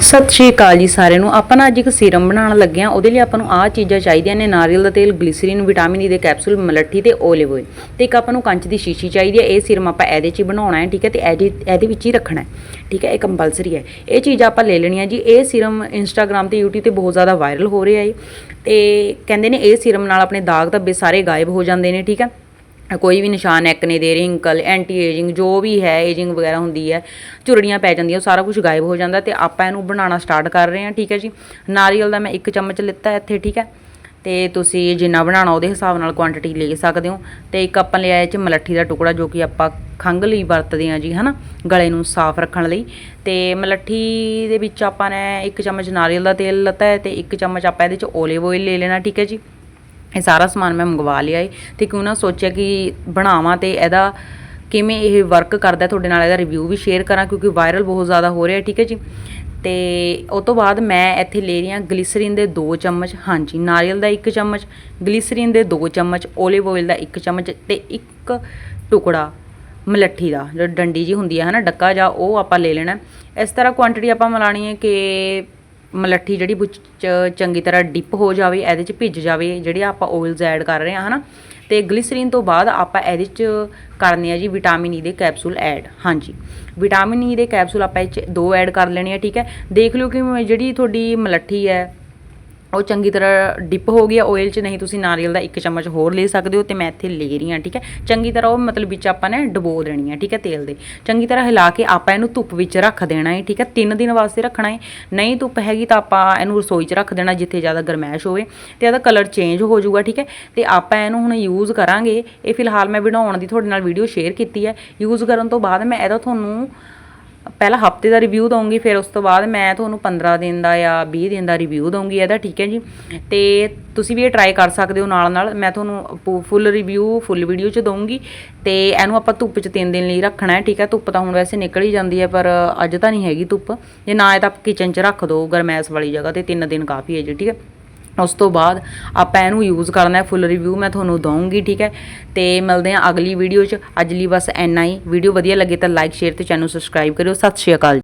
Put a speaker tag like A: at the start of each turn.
A: ਸਤਿ ਸ਼੍ਰੀ ਅਕਾਲ ਜੀ ਸਾਰਿਆਂ ਨੂੰ। ਆਪਾਂ ਨਾ ਅੱਜ ਇੱਕ ਸੀਰਮ ਬਣਾਉਣ ਲੱਗੇ ਆ ਉਹਦੇ ਲਈ ਆਪਾਂ ਨੂੰ ਆਹ ਚੀਜ਼ਾਂ ਚਾਹੀਦੀਆਂ ਨੇ। ਨਾਰੀਅਲ ਦਾ ਤੇਲ, ਗਲਿਸਰੀਨ, ਵਿਟਾਮਿਨ ਈ ਦੇ ਕੈਪਸੂਲ, ਮਲੱਠੀ ਤੇ ਓਲਿਵ ਆਇਲ ਤੇ ਇੱਕ ਆਪਾਂ ਨੂੰ ਕੰਚ ਦੀ ਸ਼ੀਸ਼ੀ ਚਾਹੀਦੀ ਹੈ। ਇਹ ਸੀਰਮ ਆਪਾਂ ਇਹਦੇ 'ਚ ਹੀ ਬਣਾਉਣਾ ਹੈ, ਠੀਕ ਹੈ? ਤੇ ਇਹਦੇ ਇਹਦੇ ਵਿੱਚ ਹੀ ਰੱਖਣਾ ਹੈ, ਠੀਕ ਹੈ? ਇਹ ਕੰਪਲਸਰੀ ਹੈ। ਇਹ ਚੀਜ਼ ਆਪਾਂ ਲੈ ਲੈਣੀ ਹੈ ਜੀ। ਇਹ ਸੀਰਮ ਇੰਸਟਾਗ੍ਰam ਤੇ, YouTube ਤੇ ਬਹੁਤ ਜ਼ਿਆਦਾ ਵਾਇਰਲ ਹੋ ਰਿਹਾ ਹੈ। ਤੇ ਕਹਿੰਦੇ ਨੇ ਇਹ ਸੀਰਮ ਨਾਲ ਆਪਣੇ ਦਾਗ ਧੱਬੇ ਸਾਰੇ ਗਾਇਬ ਹੋ ਜਾਂਦੇ ਨੇ, ਠੀਕ ਹੈ? ਕੋਈ ਵੀ ਨਿਸ਼ਾਨ, ਐਕਨੇ ਦੇ, ਰਿੰਕਲ ਐਂਟੀ ਏਜਿੰਗ ਜੋ ਵੀ ਹੈ, ਏਜਿੰਗ ਵਗੈਰਾ ਹੁੰਦੀ ਹੈ, ਝੁਰੜੀਆਂ ਪੈ ਜਾਂਦੀਆਂ, ਉਹ ਸਾਰਾ ਕੁਝ ਗਾਇਬ ਹੋ ਜਾਂਦਾ ਤੇ ਆਪਾਂ ਇਹਨੂੰ ਬਣਾਉਣਾ ਸਟਾਰਟ ਕਰ ਰਹੇ ਹਾਂ, ਠੀਕ ਹੈ ਜੀ? ਨਾਰੀਅਲ ਦਾ ਮੈਂ ਇੱਕ ਚਮਚ ਲਿੱਤਾ ਇੱਥੇ, ਠੀਕ ਹੈ? ਤੇ ਤੁਸੀਂ ਜਿੰਨਾ ਬਣਾਉਣਾ ਉਹਦੇ ਹਿਸਾਬ ਨਾਲ ਕੁਆਂਟੀਟੀ ਲੈ ਸਕਦੇ ਹੋ। ਤੇ ਇੱਕ ਆਪਾਂ ਲਿਆ ਇਹ ਚ ਮਲੱਠੀ ਦਾ ਟੁਕੜਾ, ਜੋ ਕਿ ਆਪਾਂ ਖੰਘ ਲਈ ਵਰਤਦੇ ਹਾਂ ਜੀ, ਹਨਾ? ਗਲੇ ਨੂੰ ਸਾਫ਼ ਰੱਖਣ ਲਈ। ਤੇ ਮਲੱਠੀ ਦੇ ਵਿੱਚ ਆਪਾਂ ਨੇ ਇੱਕ ਚਮਚ ਨਾਰੀਅਲ ਦਾ ਤੇਲ ਲੱਤਾ ਹੈ ਤੇ ਇੱਕ ਚਮਚ ਆਪਾਂ ਇਹਦੇ ਚ ਓਲੀਵ ਆਇਲ ਲੈ ਲੈਣਾ, ਠੀਕ ਹੈ ਜੀ? ਇਹ ਸਾਰਾ ਸਮਾਨ ਮੈਂ ਮੰਗਵਾ ਲਿਆ ਏ। ਤੇ ਕਿਉਂ ਨਾ ਸੋਚਿਆ ਕਿ ਬਣਾਵਾਂ ਤੇ ਇਹਦਾ ਕਿਵੇਂ ਇਹ ਵਰਕ ਕਰਦਾ ਤੁਹਾਡੇ ਨਾਲ ਇਹਦਾ ਰਿਵਿਊ ਵੀ ਸ਼ੇਅਰ ਕਰਾਂ, ਕਿਉਂਕਿ ਵਾਇਰਲ ਬਹੁਤ ਜ਼ਿਆਦਾ ਹੋ ਰਿਹਾ, ਠੀਕ ਹੈ ਜੀ। ਤੇ ਉਹ ਤੋਂ ਬਾਅਦ ਮੈਂ ਇੱਥੇ ਲੈ ਰਹੀ ਹਾਂ ਗਲਿਸਰੀਨ ਦੇ 2 ਚਮਚ, ਹਾਂਜੀ, ਨਾਰੀਅਲ ਦਾ 1 ਚਮਚ ਗਲਿਸਰੀਨ ਦੇ 2 ਚਮਚ ਓਲੀਵ ਆਇਲ ਦਾ 1 ਚਮਚ ਤੇ ਇੱਕ ਟੁਕੜਾ ਮਲੱਠੀ ਦਾ ਜੋ ਡੰਡੀ ਜੀ ਹੁੰਦੀ ਹੈ ਹਨਾ, ਡੱਕਾ ਜਾਂ ਉਹ ਆਪਾਂ ਲੈ ਲੈਣਾ। ਇਸ ਤਰ੍ਹਾਂ ਕੁਆਂਟੀਟੀ ਆਪਾਂ ਮਿਲਾਣੀ ਹੈ ਕਿ ਮਲੱਠੀ ਜਿਹੜੀ ਵਿੱਚ ਚ- ਚੰਗੀ ਤਰ੍ਹਾਂ ਡਿਪ ਹੋ ਜਾਵੇ, ਇਹਦੇ ਚ ਭਿੱਜ ਜਾਵੇ, ਜਿਹੜੇ ਆਪਾਂ ਆਇਲਸ ਐਡ ਕਰ ਰਹੇ ਹਾਂ, ਹਨਾ? ਤੇ ਗਲਿਸਰੀਨ ਤੋਂ ਬਾਅਦ ਆਪਾਂ ਇਹਦੇ ਚ ਕਰਨੇ ਆ ਜੀ ਵਿਟਾਮਿਨ ਈ e ਦੇ ਕੈਪਸੂਲ ਐਡ ਹਾਂਜੀ। ਵਿਟਾਮਿਨ ਈ e ਦੇ ਕੈਪਸੂਲ ਆਪਾਂ ਇਹ ਚ ਦੋ ਐਡ ਕਰ ਲੈਣੇ ਆ, ਠੀਕ ਹੈ? ਦੇਖ ਲਿਓ ਕਿ ਜਿਹੜੀ ਤੁਹਾਡੀ ਮਲੱਠੀ ਹੈ ਉਹ ਚੰਗੀ ਤਰ੍ਹਾਂ ਡਿਪ ਹੋ ਗਿਆ ਆਇਲ 'ਚ ਨਹੀਂ ਤੁਸੀਂ ਨਾਰੀਅਲ ਦਾ ਇੱਕ ਚਮਚ ਹੋਰ ਲੈ ਸਕਦੇ ਹੋ ਤੇ ਮੈਂ ਇੱਥੇ ਲੈ ਰਹੀ ਹਾਂ, ਠੀਕ ਹੈ? ਚੰਗੀ ਤਰ੍ਹਾਂ ਉਹ ਮਤਲਬ ਵਿੱਚ ਆਪਾਂ ਨੇ ਡਬੋ ਦੇਣੀ ਹੈ, ਠੀਕ ਹੈ ਤੇਲ ਦੇ। ਚੰਗੀ ਤਰ੍ਹਾਂ ਹਿਲਾ ਕੇ ਆਪਾਂ ਇਹਨੂੰ ਧੁੱਪ ਵਿੱਚ ਰੱਖ ਦੇਣਾ ਹੈ, ਠੀਕ ਹੈ? 3 ਦਿਨ ਵਾਸਤੇ ਰੱਖਣਾ ਹੈ। ਨਹੀਂ ਧੁੱਪ ਹੈਗੀ ਤਾਂ ਆਪਾਂ ਇਹਨੂੰ ਰਸੋਈ 'ਚ ਰੱਖ ਦੇਣਾ ਜਿੱਥੇ ਜ਼ਿਆਦਾ ਗਰਮੈਸ਼ ਹੋਵੇ ਤੇ ਇਹਦਾ ਕਲਰ ਚੇਂਜ ਹੋ ਜਾਊਗਾ, ਠੀਕ ਹੈ? ਤੇ ਆਪਾਂ ਇਹਨੂੰ ਹੁਣ ਯੂਜ਼ ਕਰਾਂਗੇ। ਇਹ ਫਿਲਹਾਲ ਮੈਂ ਬਣਾਉਣ ਦੀ ਤੁਹਾਡੇ ਨਾਲ ਵੀਡੀਓ ਸ਼ੇਅਰ ਕੀਤੀ ਹੈ। ਯੂਜ਼ ਕਰਨ ਤੋਂ ਬਾਅਦ ਮੈਂ ਇਹਦਾ ਤੁਹਾਨੂੰ ਪਹਿਲਾ ਹਫ਼ਤੇ ਦਾ ਰਿਵਿਊ ਦਊਂਗੀ, ਫਿਰ ਉਸ ਤੋਂ ਬਾਅਦ ਮੈਂ ਤੁਹਾਨੂੰ 15 ਦਿਨ ਦਾ ਜਾਂ 20 ਦਿਨ ਦਾ ਰਿਵਿਊ ਦਊਂਗੀ ਇਹਦਾ, ਠੀਕ ਹੈ ਜੀ? ਤੇ ਤੁਸੀਂ ਵੀ ਇਹ ਟਰਾਈ ਕਰ ਸਕਦੇ ਹੋ ਨਾਲ ਨਾਲ ਮੈਂ ਤੁਹਾਨੂੰ ਫੁੱਲ ਰਿਵਿਊ ਫੁੱਲ ਵੀਡੀਓ ਚ ਦਊਂਗੀ। ਤੇ ਇਹਨੂੰ ਆਪਾਂ ਧੁੱਪ 'ਚ 3 ਦਿਨ ਲਈ ਰੱਖਣਾ ਹੈ, ਠੀਕ ਹੈ? ਧੁੱਪ ਤਾਂ ਹੁਣ ਵੈਸੇ ਨਿਕਲ ਹੀ ਜਾਂਦੀ ਹੈ, ਪਰ ਅੱਜ ਤਾਂ ਨਹੀਂ ਹੈਗੀ ਧੁੱਪ। ਜੇ ਨਾ ਇਹ ਤਾਂ ਕਿਚਨ 'ਚ ਰੱਖ ਦਿਓ ਗਰਮੈਸ ਵਾਲੀ ਜਗ੍ਹਾ ਤੇ 3 ਦਿਨ ਕਾਫੀ ਹੈ ਜੀ, ਠੀਕ ਹੈ? ਉਸ ਤੋਂ ਬਾਅਦ ਆਪਾਂ ਇਹਨੂੰ ਯੂਜ਼ ਕਰਨਾ ਹੈ ਫੁੱਲ ਰਿਵਿਊ ਮੈਂ ਤੁਹਾਨੂੰ ਦਊਂਗੀ, ਠੀਕ ਹੈ? ਤੇ ਮਿਲਦੇ ਹਾਂ ਅਗਲੀ ਵੀਡੀਓ 'ਚ। ਅੱਜ ਲਈ ਬਸ ਇੰਨਾ ਹੀ। ਵੀਡੀਓ ਵਧੀਆ ਲੱਗੇ ਤਾਂ ਲਾਈਕ ਸ਼ੇਅਰ ਤੇ ਚੈਨਲ ਸਬਸਕ੍ਰਾਈਬ ਕਰਿਓ। ਸਤਿ ਸ਼੍ਰੀ ਅਕਾਲ